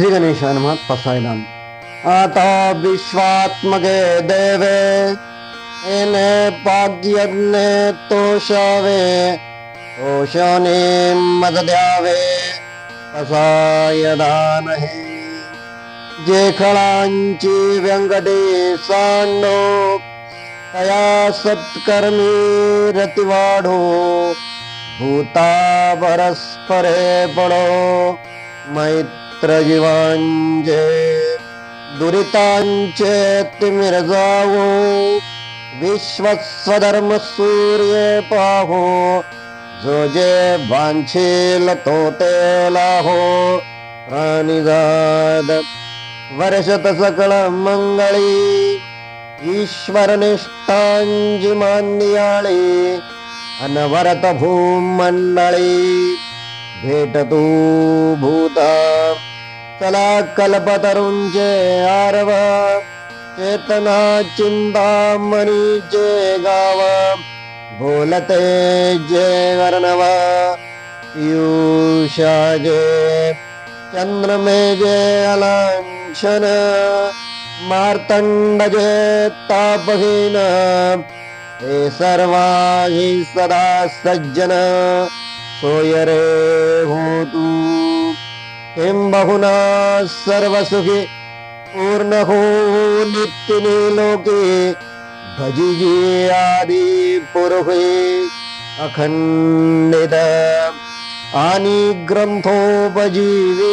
श्री गणेशाय नमः पसायदान आता विश्वात्मके देवे, एने पाग्यज्ञे तोषावे तोषणे मदद्यावे पसायदानहे जे खळांची व्यंकटेशांडो तया सत्कर्मी रतिवाढो, भूता परस्परे पडो मैत्र जीवांचे दुरितांचे तिमिरजावो विश्वस्वधर्म सूर्य पाहो जो जे बांछील तो ते लाहो प्राणिजाद वर्षत सकळ मंगळी ईश्वर निष्ठांजी मान्याळी अनवरत भूमंडळी भेटतू भूता चला कल्पतरुंचे आरव चेतना चिंतामणीचे गाव, बोलते जे वर्णव पियुषाजे चंद्रमेजे अलांछन मार्तंडजे तापहीन, हे सर्वाही सदा सज्जन, सोय रे होतू किंबहुना सर्वसुखी पूर्ण हो नित्यने लोके भजिजी आदि पुरुषे अखंडित आणि ग्रंथोपजीवे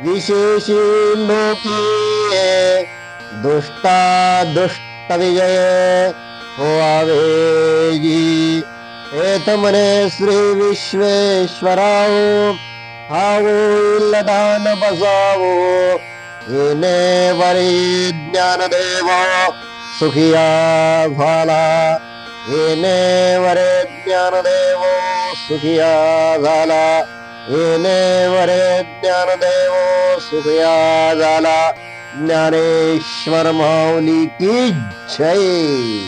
विशेषी लोकी दुष्टा दुष्ट विजय हो आवेजी हावो इल्लदान बसावो येणे वरी ज्ञानदेव सुखिया झाला येणे वरे ज्ञानदेव सुखिया झाला येणे वरे ज्ञानदेव सुखिया झाला ज्ञानेश्वर माऊली की जय।